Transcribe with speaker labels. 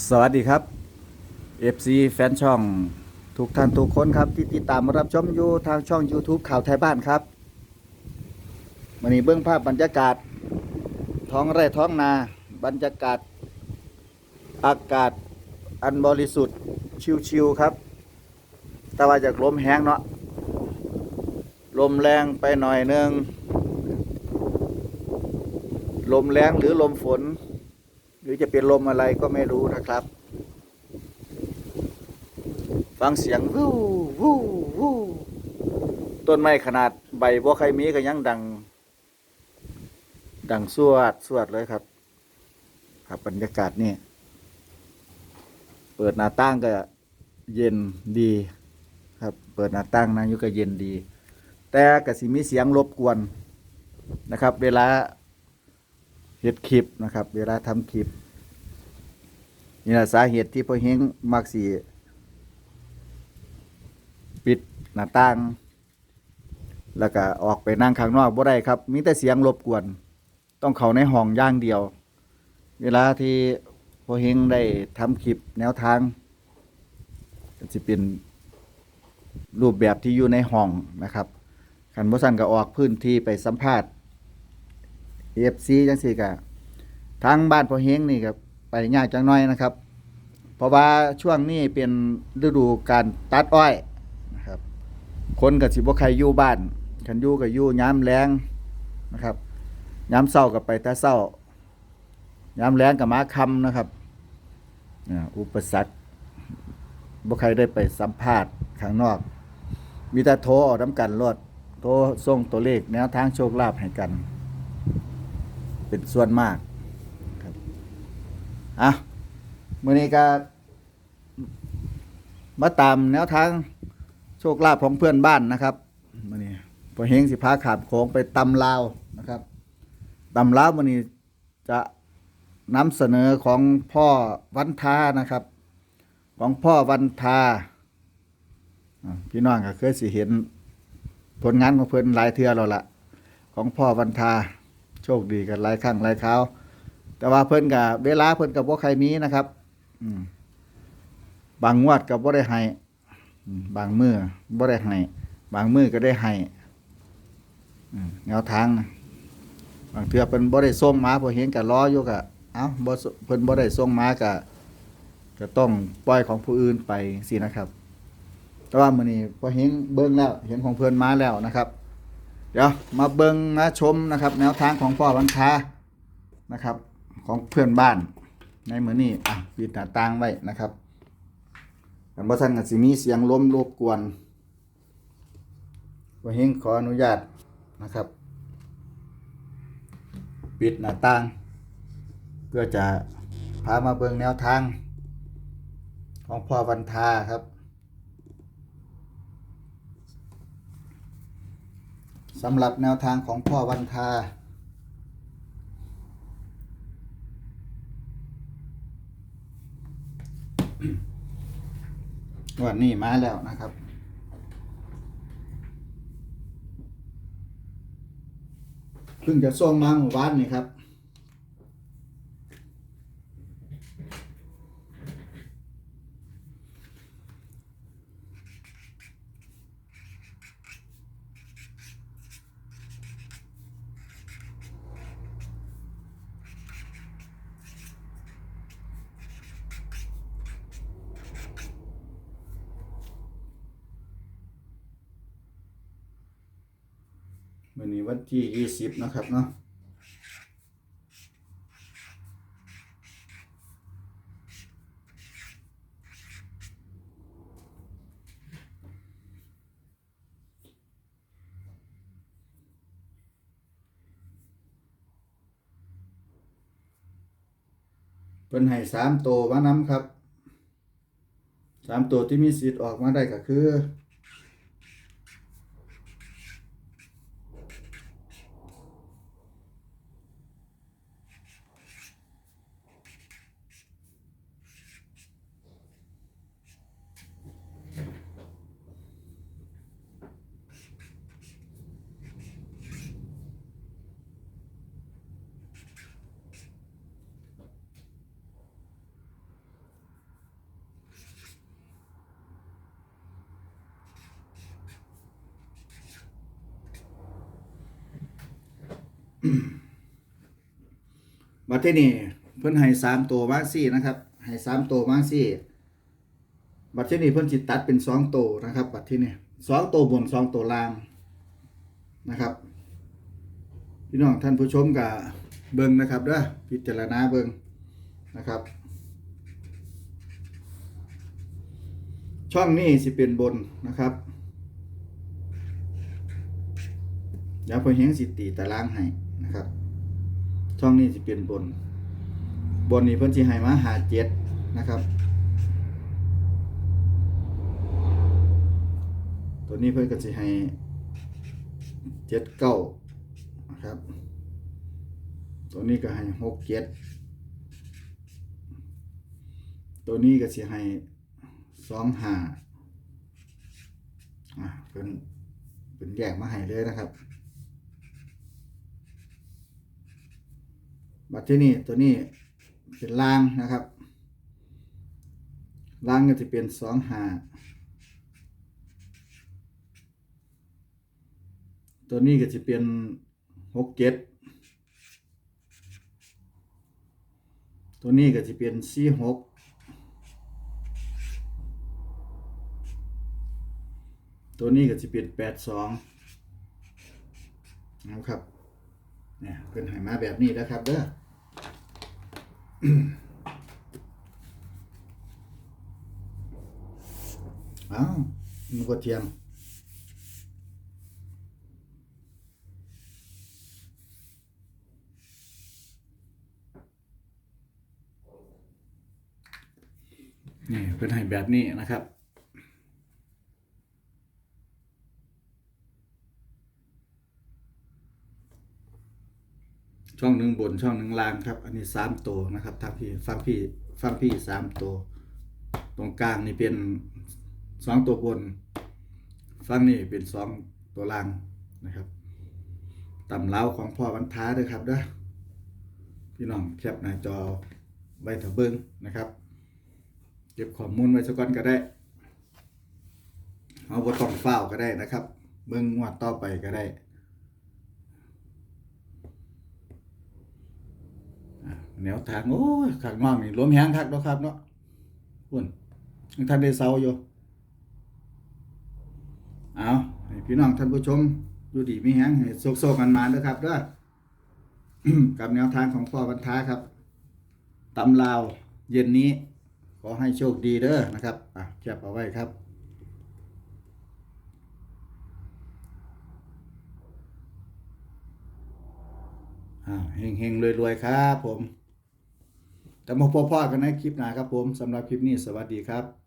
Speaker 1: สวัสดีครับ FC แฟนช่องทุกท่านทุกคนครับ ที่ติดตามรับชมอยู่ทางช่อง YouTube ข่าวไทยบ้านครับวันนี้เบื้องภาพบรรยากาศ ท้องไร่ท้องนา บรรยากาศ อากาศอันบริสุทธิ์ชิวๆครับ แต่ว่าจากลมแห้งเนาะลมแรงไปหน่อยนึง ลมแรงหรือลมฝน รือจะเป็นลมอะไรก็ไม่รู้นะครับ ฟังเสียงวู้วู้วู้ต้นไม้ขนาดใบบ่ใครมีก็ยังดัง ดังสวดสวดเลยครับ ครับบรรยากาศนี่ เปิดหน้าต่างก็เย็นดีครับ เปิดหน้าต่างนะอยู่ก็เย็นดี แต่ก็สิมีเสียงรบกวนนะครับ เวลาเฮ็ดคลิปนะครับ เวลาทำคลิป นี่แหละสาเหตุที่พ่อเฮงมักสีปิดหน้าต่าง แล้วก็ออกไปนั่งข้างนอกบ่ได้ครับ มีแต่เสียงรบกวน ต้องเข้าในห้องอย่างเดียว เวลาที่พ่อเฮงได้ทำคลิปแนวทางก็จะเป็นรูปแบบที่อยู่ในห้องนะครับคันบ่ซั่นก็ออกพื้นที่ไปสัมภาษณ์เอฟซีจังสี่กะทางบ้านพ่อเฮงนี่ครับไปยากจังน้อยนะครับ ราะว่าช่วงนี้เป็นฤดูการตัดอ้อยนะครับ คนกับสิบ่ใครอยู่บ้านคันอยู่ก็อยู่ยามแรงนะครับยามเช้าก็ไปแต่เช้ายามแรงก็มาคำนะครับอุปสรรคบ่ใครได้ไปสัมภาษณ์ข้างนอก มีแต่โทรออกน้ำกันรถโทรส่งตัวเลขแนวทางโชคลาภให้กัน เป็นส่วนมากครับอะ มื่อนี้ก็มาตามแนวทางโชคลาภของเพื่อนบ้านนะครับมื่อนี้พอเฮงสิพาขาบโค้งไปตำลาวนะครับตำลาวมื่อนี้จะนำเสนอของพ่อวันทานะครับ ของพ่อวันทาพี่น้องก็เคยสิเห็นผลงานของเพื่อนหลายเทือแล้วล่ะของพ่อวันทาโชคดีกันหลายครั้งหลายคราวแต่ว่าเพิ่อนกับเวลาเพิ่อนกับพว่าใครมีนะครับ บางงวดกับว่าได้ให้บางมือบ่ได้ให้บางมือก็ได้ให้แนวทางบางเทื่อเพิ่นบ่ได้ส่งมาพอเห็นก็รออยู่ก็เอ้าบ่เพิ่นบ่ได้ส่งมาก็ก็ต้องปล่อยของผู้อื่นไปสินะครับ แต่ว่ามื้อนี้พอเห็นเบิ่งแล้ว เห็นของเพิ่นมาแล้วนะครับ เดี๋ยวมาเบิงมาชมนะครับ แนวทางของพ่อบัญชานะครับ ของเพื่อนบ้าน ในมือนี้อะปิดหน้าต่างไว้นะครับกันบ่ทันก็สิมีเสียงล้มรบกวนว่าเฮงขออนุญาตนะครับ ปิดหน้าต่าง เพื่อจะพามาเบิงแนวทาง ของพ่อวันทาครับสำหรับแนวทางของพ่อวันทา วันนี้มาแล้วนะครับเพิ่งจะส่งมาหมู่บ้านนี่ครับ วันนี้วันที่ยี่สิบนะครับเนาะเป็นให้สามตัวมานำครับสามตัวที่มีสิทธิ์ออกมาได้ก็คือ บัดที่นี่เพิ่นให้สามตัวมาสี่นะครับให้สามตัวมาสี่บัดที่นี่เพิ่นสิตตัดเป็นสองตัวนะครับ บัดที่นี่สองตัวบนสองตัวล่างนะครับพี่น้องท่านผู้ชมกับเบิงนะครับเด้อพิจารณาเบิงนะครับ ช่องนี้สิเป็นบนนะครับเดี๋ยวพอเฮงสิตีตารางให้ นะครับ ช่องนี้สิเป็นบน บนนี้เพิ่นสิให้มาหาเจ็ดนะครับ ตัวนี้เพิ่นก็สิให้เจ็ดเก้านะครับ ตัวนี้ก็ให้หกเจ็ดตัวนี้ก็สิให้สองห้าอะเพิ่นเพิ่นแยกมาให้เลยนะครับ บัดที่นี่ตัวนี้เป็นล่างนะครับล่างก็จะเป็นสองหาตัวนี้ก็จะเป็นหกเจ็ดตัวนี้ก็จะเป็นสี่หกตัวนี้ก็จะเป็นแปดสองนะครับเนี่ยเป็นไหมาแบบนี้นะครับเด้อ อ้าวมันก็เทียมนี่เป็นให้แบบนี้นะครับ ช่องหนึ่งบนช่องหนึ่งล่างครับ อันนี้สามตัวนะครับทางพี่ฟังพี่ฟังพี่สามตัวตรงกลางนี่เป็นสองตัวบนฝั่งนี้เป็นสองตัวล่างนะครับตำเล้าของพ่อวันท้าด้วยครับเด้อพี่น้องแคปหน้าจอไว้เถอะเบิ้งนะครับ เก็บข้อมูลไว้สักก่อนก็ได้เอาบ่ต้องเฝ้าก็ได้นะครับ เบิ้งงวดต่อไปก็ได้อะ แนวทางโอ้ยข้างนอกนี่ลมแห้งคักเนาะครับเนาะพุ่นยังท่านได้เซาอยู่เอาให้พี่น้องท่านผู้ชมอยู่ดีมีแฮงให้โซกๆกันมาเด้อครับเด้อกับแนวทางของพ่อบรรทาครับตำลาวเย็นนี้ ขอให้โชคดีเด้อนะครับอะเก็บเอาไว้ครับอ่าเฮงๆรวยๆครับผม แต่มาพบพ่อกันในคลิปหน้าครับผมสำหรับคลิปนี้สวัสดีครับ